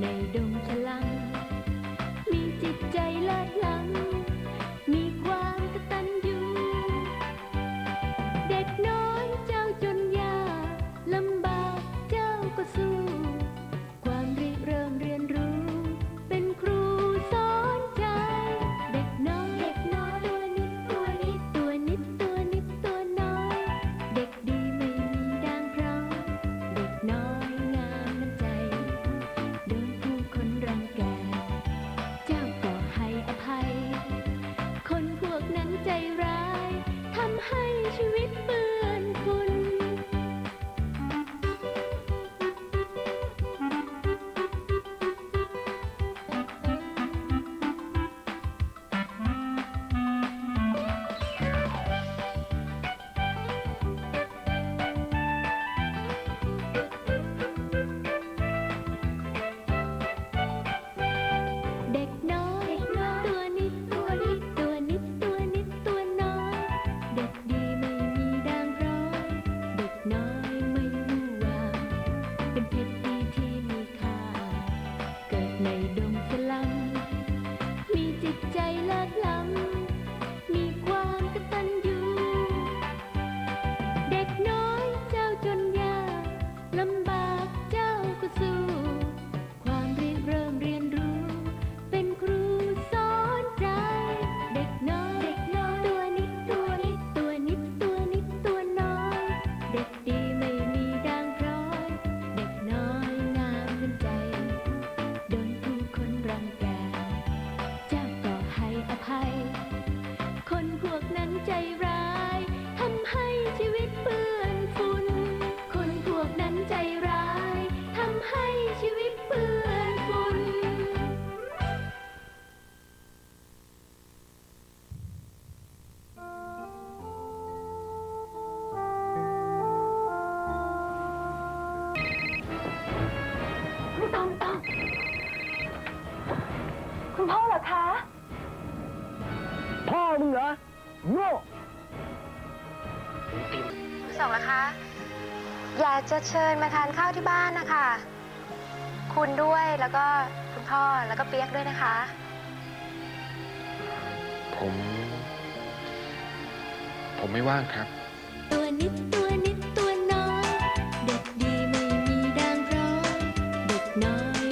ในดงพลัง พ่อเหรอคะ พ่อมึงเหรอโง่คุณสองเหรอคะ อยากจะเชิญมาทานข้าวที่บ้านนะคะ คุณด้วยแล้วก็คุณพ่อแล้วก็เปียกด้วยนะคะ ผม ผมไม่ว่างครับ